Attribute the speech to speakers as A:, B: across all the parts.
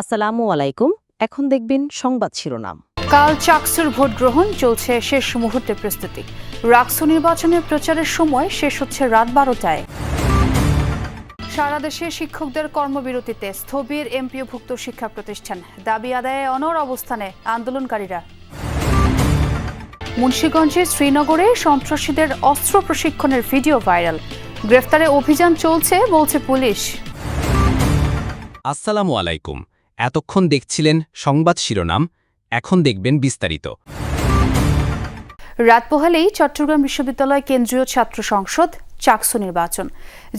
A: আসসালামু আলাইকুম। এখন দেখবেন সংবাদ শিরোনাম।
B: কাল চাকসুর ভোট গ্রহণ চলছে শেষ মুহূর্তে প্রস্তুতি। রাকসু নির্বাচনের প্রচারের সময় শেষ হচ্ছে রাত বারোটায়। সারা দেশে শিক্ষকদের কর্মবিরতিতে স্থবির এমপিওভুক্ত শিক্ষা প্রতিষ্ঠান। দাবি আদায়ে অনর অবস্থানে আন্দোলনকারীরা। মুন্সীগঞ্জে শ্রীনগরে সন্ত্রাসীদের অস্ত্র প্রশিক্ষণের ভিডিও ভাইরাল। গ্রেফতারে অভিযান চলছে, বলছে পুলিশ।
C: আসসালামু আলাইকুম। এতক্ষণ দেখছিলেন সংবাদ শিরোনাম, এখন দেখবেন বিস্তারিত।
B: রাত পোহালেই চট্টগ্রাম বিশ্ববিদ্যালয় কেন্দ্রীয় ছাত্র সংসদ, চাকসু নির্বাচন,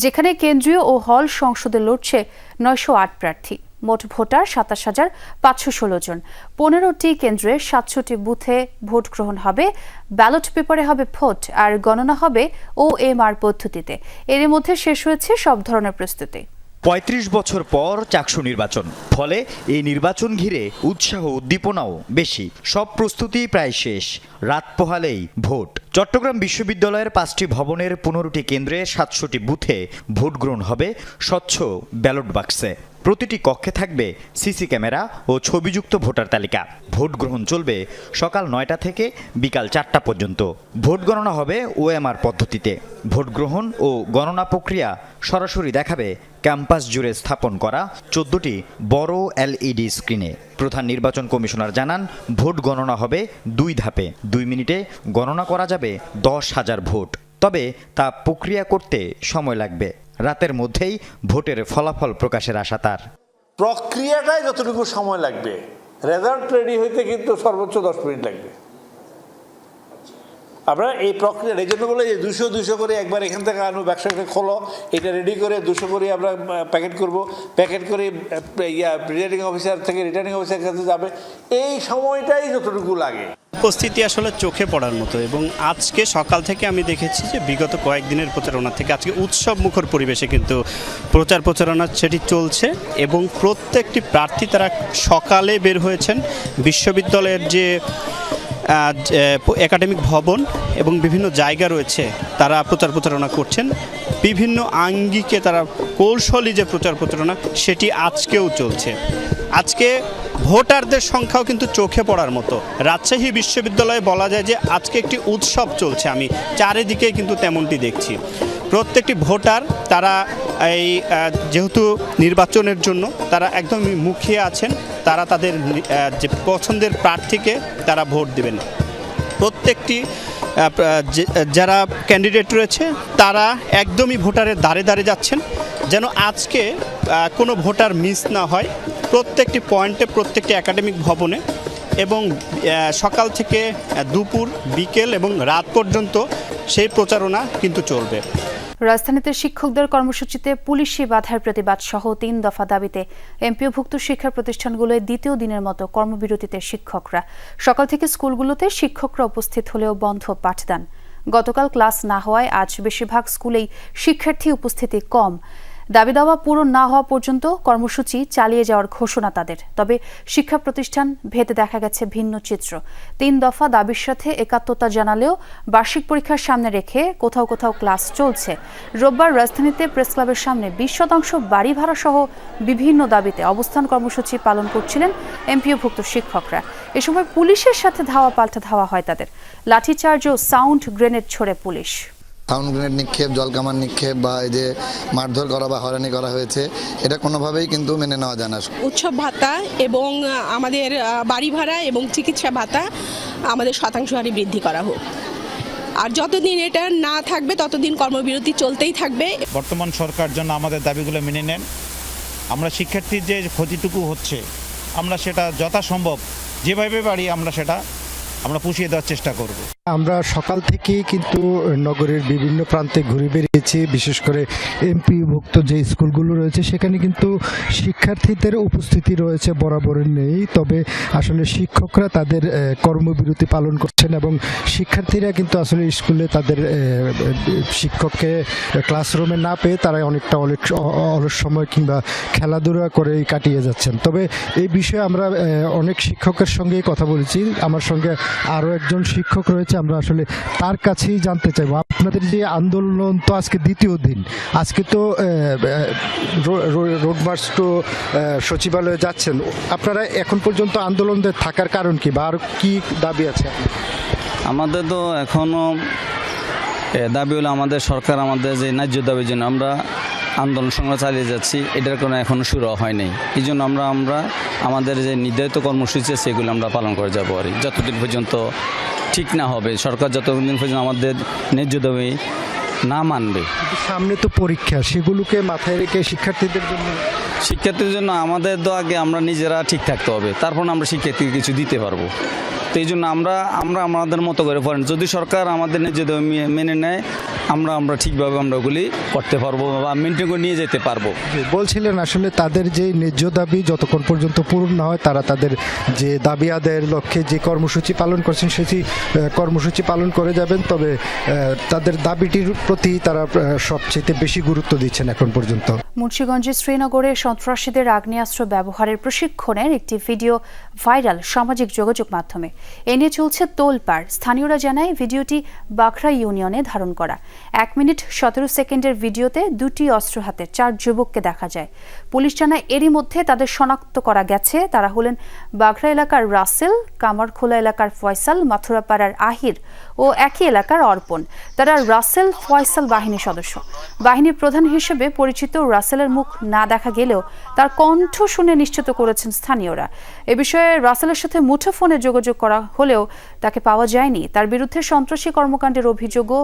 B: যেখানে কেন্দ্রীয় ও হল সংসদে লড়ছে নয়শো আট প্রার্থী। মোট ভোটার সাতাশ হাজার পাঁচশো ষোলো জন। পনেরোটি কেন্দ্রে সাতশোটি বুথে ভোট গ্রহণ হবে, ব্যালট পেপারে হবে ভোট, আর গণনা হবে ও এম আর পদ্ধতিতে। এর মধ্যে শেষ হয়েছে সব ধরনের প্রস্তুতি।
D: পঁয়ত্রিশ বছর পর চাকসু নির্বাচন। ফলে এই নির্বাচন ঘিরে উৎসাহ উদ্দীপনাও বেশি। সব প্রস্তুতি প্রায় শেষ। রাত পোহালেই ভোট। চট্টগ্রাম বিশ্ববিদ্যালয়ের পাঁচটি ভবনের পনেরোটি কেন্দ্রে সাতশোটি বুথে ভোট গ্রহণ হবে স্বচ্ছ ব্যালট বাক্সে। প্রতিটি কক্ষে থাকবে সিসি ক্যামেরা ও ছবিযুক্ত ভোটার তালিকা। ভোট গ্রহণ চলবে সকাল নয়টা থেকে বিকাল চারটা পর্যন্ত। ভোট গণনা হবে ওএমআর পদ্ধতিতে। ভোট গ্রহণ ও গণনা প্রক্রিয়া সরাসরি দেখাবে ক্যাম্পাস জুড়ে স্থাপন করা চোদ্দটি বড় এলইডি স্ক্রিনে। প্রধান নির্বাচন কমিশনার জানান, ভোট গণনা হবে দুই ধাপে। দুই মিনিটে গণনা করা যাবে দশ হাজার ভোট। তবে তা প্রক্রিয়া করতে সময় লাগবে। রাতের মধ্যেই ভোটের ফলাফল প্রকাশের আশা তার।
E: প্রক্রিয়াটাই যতটুকু সময় লাগবে। রেজাল্ট রেডি হইতে কিন্তু সর্বোচ্চ দশ মিনিট লাগবে। আমরা এই প্রক্রিয়া এই জন্য বলে যে দুশো দুশো করে একবার এখান থেকে আনো ব্যবসাটা খোলো, এটা রেডি করে দুশো করে আমরা প্যাকেট করব। প্যাকেট করে ইয়া রিটার্নিং অফিসার থেকে রিটার্নিং অফিসার কাছে যাবে। এই সময়টাই যতটুকু লাগে।
F: উপস্থিতি আসলে চোখে পড়ার মতো এবং আজকে সকাল থেকে আমি দেখেছি যে বিগত কয়েকদিনের প্রচারণা থেকে আজকে উৎসব মুখর পরিবেশে কিন্তু প্রচার প্রচারণা সেটি চলছে এবং প্রত্যেকটি প্রার্থী তারা সকালে বের হয়েছেন। বিশ্ববিদ্যালয়ের যে একাডেমিক ভবন এবং বিভিন্ন জায়গা রয়েছে, তারা প্রচার প্রচারণা করছেন। বিভিন্ন আঙ্গিকে তারা কৌশলী যে প্রচার প্রচারণা, সেটি আজকেও চলছে। আজকে ভোটারদের সংখ্যাও কিন্তু চোখে পড়ার মতো। রাজশাহী বিশ্ববিদ্যালয়ে বলা যায় যে আজকে একটি উৎসব চলছে, আমি চারিদিকে কিন্তু তেমনটি দেখছি। প্রত্যেকটি ভোটার তারা এই যেহেতু নির্বাচনের জন্য তারা একদমই মুখিয়ে আছেন তারা তাদের যে পছন্দের প্রার্থীকে তারা ভোট দেবেন। প্রত্যেকটি যারা ক্যান্ডিডেট রয়েছে, তারা একদমই ভোটারের দ্বারে দ্বারে যাচ্ছেন। যেন আজকে কোনো ভোটার মিস না হয় প্রত্যেকটি পয়েন্টে, প্রত্যেকটি একাডেমিক ভবনে এবং সকাল থেকে দুপুর, বিকেল এবং রাত পর্যন্ত সেই প্রচারণা কিন্তু চলবে।
B: রাজধানীতে শিক্ষকদের কর্মসূচিতে পুলিশি বাধার প্রতিবাদ সহ তিন দফা দাবিতে এমপিওভুক্ত শিক্ষা প্রতিষ্ঠানগুলোয় দ্বিতীয় দিনের মতো কর্মবিরতিতে শিক্ষকরা। সকাল থেকে স্কুলগুলোতে শিক্ষকরা উপস্থিত হলেও বন্ধ পাঠদান। গতকাল ক্লাস না হওয়ায় আজ বেশিরভাগ স্কুলেই শিক্ষার্থী উপস্থিতি কম। দাবি দাওয়া পূরণ না হওয়া পর্যন্ত কর্মসূচি চালিয়ে যাওয়ার ঘোষণা তাদের। তবে শিক্ষা প্রতিষ্ঠান ভেদে দেখা গেছে ভিন্ন চিত্র। তিন দফা দাবির সাথে একাত্মতা জানালেও বার্ষিক পরীক্ষার সামনে রেখে কোথাও কোথাও ক্লাস চলছে। রোববার রাজধানীতে প্রেস ক্লাবের সামনে বিশ শতাংশ বাড়ি ভাড়া সহ বিভিন্ন দাবিতে অবস্থান কর্মসূচি পালন করছিলেন এমপিওভুক্ত শিক্ষকরা। এ সময় পুলিশের সাথে ধাওয়া পাল্টা ধাওয়া হয় তাদের। লাঠিচার্জ ও সাউন্ড গ্রেনেড ছোড়ে পুলিশ।
G: সাউন্ড গ্রেনেড নিক্ষেপ জলকামান নিক্ষেপ বা এই যে মারধর করা বা হয়রানি করা হয়েছে এটা কোনোভাবেই কিন্তু মেনে নেওয়া যায় না।
H: উৎসব ভাতা এবং আমাদের বাড়ি ভাড়া এবং চিকিৎসা ভাতা আমাদের শতাংশ হারে বৃদ্ধি করা হোক। আর যতদিন এটা না থাকবে ততদিন কর্মবিরতি চলতেই থাকবে।
I: বর্তমান সরকার যেন আমাদের দাবিগুলো মেনে নেন। আমরা শিক্ষার্থীর যে ক্ষতিটুকু হচ্ছে আমরা সেটা যথাসম্ভব যেভাবে পারি আমরা সেটা আমরা পুষিয়ে দেওয়ার চেষ্টা করব।
J: আমরা সকাল থেকেই কিন্তু নগরের বিভিন্ন প্রান্তে ঘুরে বেরিয়েছি বিশেষ করে এমপি এমপিভুক্ত যে স্কুলগুলো রয়েছে, সেখানে কিন্তু শিক্ষার্থীদের উপস্থিতি রয়েছে বরাবরের নেই। তবে আসলে শিক্ষকরা তাদের কর্মবিরতি পালন করছেন এবং শিক্ষার্থীরা কিন্তু আসলে স্কুলে তাদের শিক্ষককে ক্লাসরুমে না পেয়ে তারা অনেকটা অনেক অলস সময় কিংবা খেলাধুলা করেই কাটিয়ে যাচ্ছেন। তবে এই বিষয়ে আমরা অনেক শিক্ষকের সঙ্গেই কথা বলেছি। আমার সঙ্গে আরও একজন শিক্ষক রয়েছে, আমরা আসলে তার কাছেই জানতে চাইব। আপনাদের যে আন্দোলন তো আজকে দ্বিতীয় দিন। আজকে তো রোড মার্চ টু সচিবালয়ে যাচ্ছেন। আপনারা এখন পর্যন্ত আন্দোলনদের থাকার কারণ কি বা আর কি দাবি আছে?
K: আমাদের তো এখনও দাবি হলো আমাদের সরকার আমাদের যে ন্যায্য দাবির জন্য আমরা আন্দোলন সংগ্রাম চালিয়ে যাচ্ছি এটার কোনো এখনও শুরু হয় নাই এই জন্য আমরা আমরা আমাদের যে নির্ধারিত কর্মসূচি আছে সেগুলো আমরা পালন করে যাব আর। যতদিন পর্যন্ত ঠিক না হবে সরকার যতদিন পর্যন্ত আমাদের ন্যায্য দাবি না মানবে
J: সামনে তো পরীক্ষা সেগুলোকে মাথায় রেখে শিক্ষার্থীদের জন্য
K: শিক্ষার্থীদের জন্য আমাদের তো আগে আমরা নিজেরা ঠিক থাকতে হবে তারপর আমরা শিক্ষার্থীকে কিছু দিতে পারব তো এই জন্য আমরা আমরা আমাদের মতো করে পড়েন যদি সরকার আমাদের মে- মেনে নেয়, আমরা আমরা ঠিকভাবে আমরা ওগুলি করতে পারব বা মেনটেন করে নিয়ে যেতে পারব।
J: বলছিলেন আসলে তাদের যে ন্যায্য দাবি যতক্ষণ পর্যন্ত পূরণ না হয়, তারা তাদের যে দাবি আদায়ের লক্ষ্যে যে কর্মসূচি পালন করছেন, সেটি কর্মসূচি পালন করে যাবেন। তবে তাদের দাবিটির প্রতি তারা সবচেয়ে বেশি গুরুত্ব দিচ্ছেন এখন পর্যন্ত।
B: মুন্সিগঞ্জের শ্রীনগরে সন্ত্রাসীদের আগ্নেয়াস্ত্র ব্যবহারের প্রশিক্ষণের একটি ভিডিও ভাইরাল সামাজিক যোগাযোগ মাধ্যমে। এ নিয়ে চলছে তোলপাড়। স্থানীয়রা জানায়, ভিডিওটি বাখরা ইউনিয়নে ধারণ করা। এক মিনিট সতেরো সেকেন্ডের ভিডিওতে দুটি অস্ত্র হাতে চার যুবককে দেখা যায়। পুলিশ জানায়, এরই মধ্যে তাদের শনাক্ত করা গেছে। তারা হলেন বাঘরা এলাকার রাসেল, কামারখোলা এলাকার ফয়সাল, মাথুরাপাড়ার আহির ও একই এলাকার অর্পণ। তারা রাসেল ফয়সাল বাহিনীর সদস্য। বাহিনীর প্রধান হিসেবে পরিচিত রাসেলের মুখ না দেখা গেলেও তার কণ্ঠ শুনে নিশ্চিত করেছেন স্থানীয়রা। এ বিষয়ে রাসেলের সাথে মুঠোফোনে যোগাযোগ করা হলেও তাকে পাওয়া যায়নি। তার বিরুদ্ধে সন্ত্রাসী কর্মকাণ্ডের অভিযোগও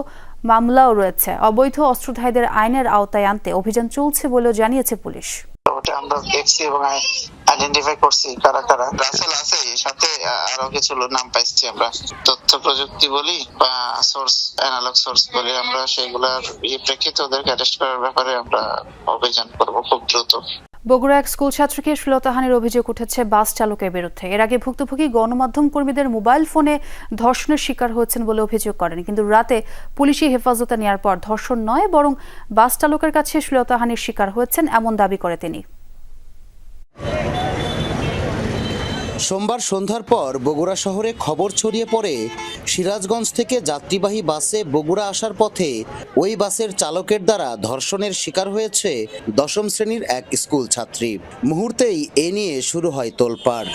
B: মামলাও রয়েছে। অবৈধ অস্ত্রধারীদের আইনের আওতায় আনতে অভিযান চলছে বলেও জানিয়েছে পুলিশ।
L: আমরা দেখছি এবং আইডেন্টিফাই করছি কারা কারা। রাসেল আছে সাথে আরও কিছু নাম পাইছি আমরা। তথ্য প্রযুক্তি বলি বা সোর্স অ্যানালগ সোর্স বলি আমরা, সেগুলোর ইয়ে প্রেক্ষিতে অ্যারেস্ট করার ব্যাপারে আমরা অভিযান করব খুব দ্রুত।
B: বগুড়া এক স্কুল ছাত্রীকে শ্লীলতাহানির অভিযোগ উঠেছে বাস চালকের বিরুদ্ধে। এর আগে ভুক্তভোগী গণমাধ্যম কর্মীদের মোবাইল ফোনে ধর্ষণের শিকার হয়েছেন বলে অভিযোগ করেন, কিন্তু রাতে পুলিশি হেফাজতে নেওয়ার পর ধর্ষণ নয়, বরং বাস চালকের কাছে শ্লীলতাহানির শিকার হয়েছেন, এমন দাবি করে তিনি।
M: সোমবার সন্ধ্যার পর বগুড়া শহরে খবর ছড়িয়ে পড়ে, সিরাজগঞ্জ থেকে যাত্রীবাহী বাসে বগুড়া আসার পথে ওই বাসের চালকের দ্বারা ধর্ষণের শিকার হয়েছে দশম শ্রেণির এক স্কুল ছাত্রী। মুহূর্তেই এ নিয়ে শুরু হয় তোলপাড়।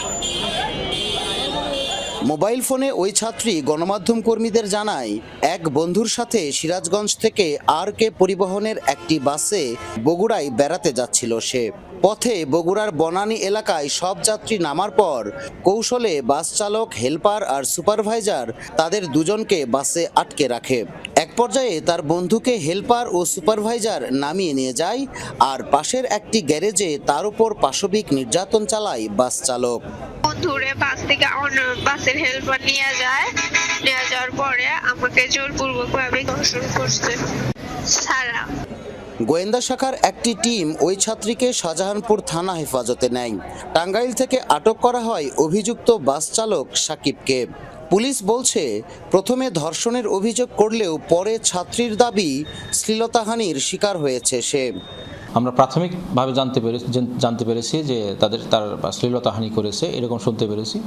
M: মোবাইল ফোনে ওই ছাত্রী গণমাধ্যম কর্মীদের জানায়, এক বন্ধুর সাথে সিরাজগঞ্জ থেকে আর কে পরিবহনের একটি বাসে বগুড়ায় বেড়াতে যাচ্ছিল সে। পথে বগুড়ার বনানী এলাকায় সব যাত্রী নামার পর কৌশলে বাস চালক, হেল্পার আর সুপারভাইজার তাদের দুজনকে বাসে আটকে রাখে। এক পর্যায়ে তার বন্ধুকে হেল্পার ও সুপারভাইজার নামিয়ে নিয়ে যায় আর পাশের একটি গ্যারেজে তার উপর পাশবিক নির্যাতন চালায় বাস চালক।
N: দূরে বাস থেকে অন্য বাসের হেল্পার নিয়ে যায়। নিয়ে যাওয়ার পরে আমাকে জোরপূর্বক ভাবে ধর্ষণ করছে। সারা।
M: গোয়েন্দা শাখার একটি টিম ওই ছাত্রীকে শাহজাহানপুর থানা হেফাজতে নেয়। টাঙ্গাইল থেকে আটক করা হয় অভিযুক্ত বাস চালক সাকিবকে। পুলিশ বলছে, প্রথমে ধর্ষণের অভিযোগ করলেও পরে ছাত্রীর দাবি শ্লীলতাহানির শিকার হয়েছে সে।
O: আমরা প্রাথমিকভাবে জানতে পেরেছি জানতে পেরেছি যে তাদের তার শ্লীলতাহানি করেছে এরকম শুনতে পেরেছি।